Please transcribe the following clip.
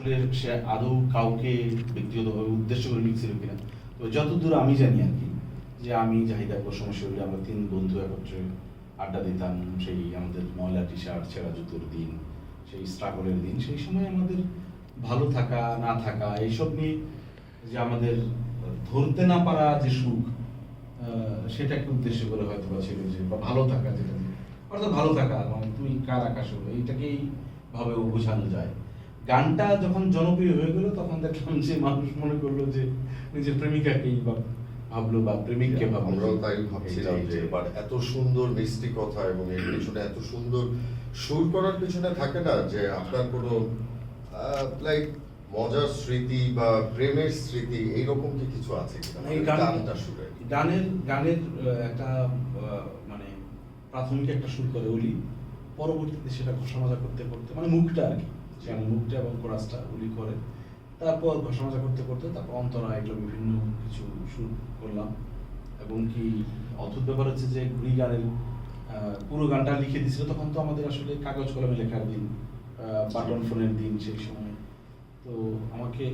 আসলে সে আদৌ কাউকে ব্যক্তিগতভাবে উদ্দেশ্য করে লিখছিল কিনা। তো যতদূর আমি জানি আর কি যে আমি জাহিদ আকবর সমস্যা হলে আমরা তিন বন্ধু একত্রে আড্ডা দিতাম সেই আমাদের ময়লা টি শার্ট ছেঁড়া জুতোর দিন সেই স্ট্রাগলের দিন সেই সময় আমাদের ভালো থাকা না থাকা এইসব নিয়ে যে আমাদের ধরতে না পারা যে সুখ আহ, সেটাকে উদ্দেশ্য করে হয়তো বা ছিল যে বা ভালো থাকা যেটা অর্থাৎ ভালো থাকা তুমি কার আকাশ হলো এইটাকেই ভাবে বোঝানো যায়। গানটা যখন জনপ্রিয় হয়ে গেল তখন দেখলাম যে মানুষ মনে করল যে নিজের প্রেমিকাকেই বা ভাবলো বা প্রেমিককে ভাবলো। আমরাও তাই ভাবছিলাম যে বাট এত সুন্দর মিষ্টি কথা এবং এর পিছনে এত সুন্দর সুর করার পিছনে থাকে না যে আপনার কোনো লাইক মজার স্মৃতি বা প্রেমের স্মৃতি এইরকম কি কিছু আছে মানে গান- গানটা সুরে গানের গানের একটা মানে প্রাথমিক একটা সুর করে উলি পরবর্তীতে সেটা ঘোষণা করতে করতে মানে মুখটা আর কি। মানে মুখটা এবং কোরাসটা উলি করে। তারপর ঘোষণাটা করতে করতে তারপর অন্তরা এগুলো বিভিন্ন কিছু শুরু করলাম। এবং কি অদ্ভুত ব্যাপার হচ্ছে যে ঘুড়ি গানের পুরো গানটা লিখে দিয়েছিল তখন তো আমাদের আসলে কাগজ কলমে লেখার দিন বাটন ফোনের দিন সেই সময়। তো আমাকে